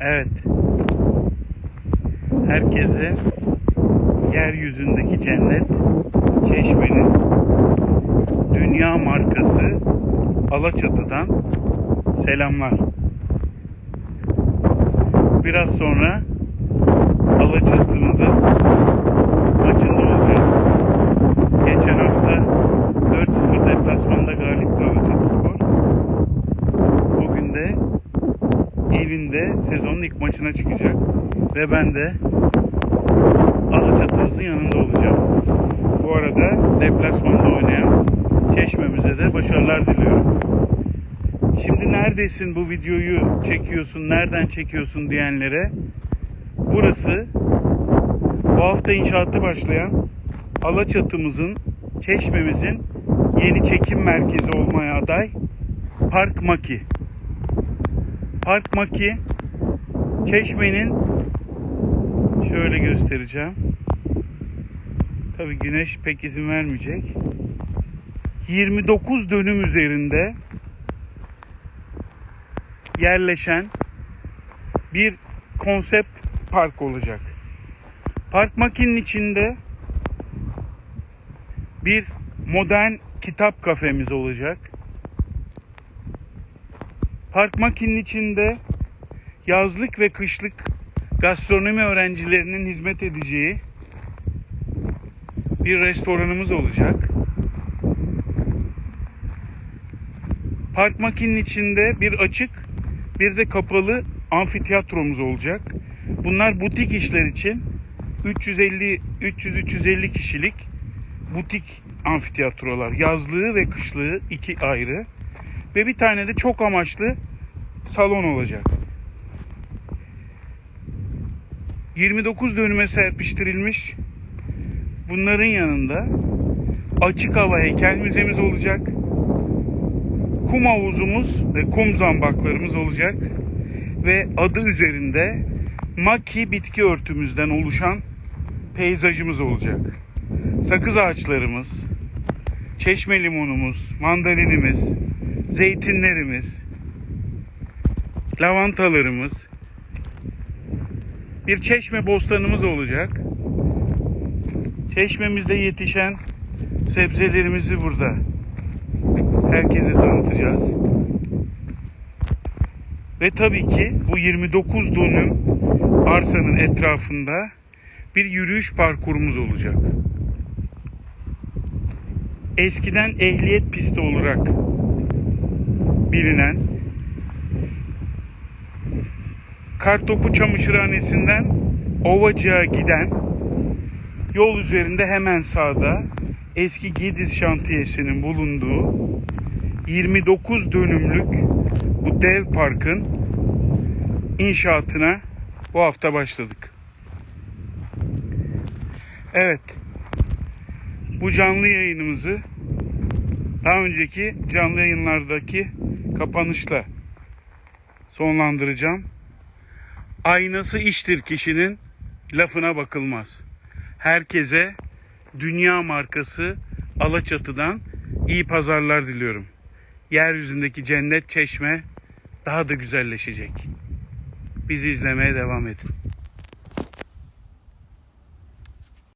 Evet. Herkese yeryüzündeki cennet Çeşme'nin dünya markası Alaçatı'dan selamlar. Biraz sonra Alaçatı'mızın maçında olacak. Geçen hafta 4-0 deplasmanda galipti Alaçatı Spor. Bugün de evinde sezonun ilk maçına çıkacak. Ve ben de Alaçatımızın yanında olacağım. Bu arada deplasmanda oynayan Çeşme'mize de başarılar diliyorum. Şimdi neredesin bu videoyu çekiyorsun, nereden çekiyorsun diyenlere burası bu hafta inşaatı başlayan Alaçatımızın, Çeşme'mizin yeni çekim merkezi olmaya aday Park Maki. Park Maki Çeşme'nin şöyle göstereceğim. Tabi güneş pek izin vermeyecek. 29 dönüm üzerinde yerleşen bir konsept park olacak. Park Maki'nin içinde bir modern kitap kafemiz olacak. Park Maki'nin içinde yazlık ve kışlık gastronomi öğrencilerinin hizmet edeceği bir restoranımız olacak. Park Maki'nin içinde bir açık bir de kapalı amfiteyatromuz olacak. Bunlar butik işler için 350 300 350 kişilik butik amfiteyatrolar. Yazlığı ve kışlığı iki ayrı. Ve bir tane de çok amaçlı salon olacak. 29 dönüme serpiştirilmiş. Bunların yanında açık hava heykel müzemiz olacak. Kum havuzumuz ve kum zambaklarımız olacak. Ve adı üzerinde maki bitki örtümüzden oluşan peyzajımız olacak. Sakız ağaçlarımız, çeşme limonumuz, mandalinimiz, zeytinlerimiz, lavantalarımız, bir çeşme bostanımız olacak. Çeşmemizde yetişen sebzelerimizi burada herkese tanıtacağız. Ve tabii ki bu 29 dönüm arsanın etrafında bir yürüyüş parkurumuz olacak. Eskiden ehliyet pisti olarak bilinen Kartopu Çamaşırhanesi'nden Ovacık'a giden yol üzerinde hemen sağda eski Gidiz şantiyesinin bulunduğu 29 dönümlük bu dev parkın inşaatına bu hafta başladık. Evet. Bu canlı yayınımızı daha önceki canlı yayınlardaki kapanışla sonlandıracağım. Aynası iştir kişinin lafına bakılmaz. Herkese dünya markası Alaçatı'dan iyi pazarlar diliyorum. Yeryüzündeki cennet çeşme daha da güzelleşecek. Bizi izlemeye devam edin.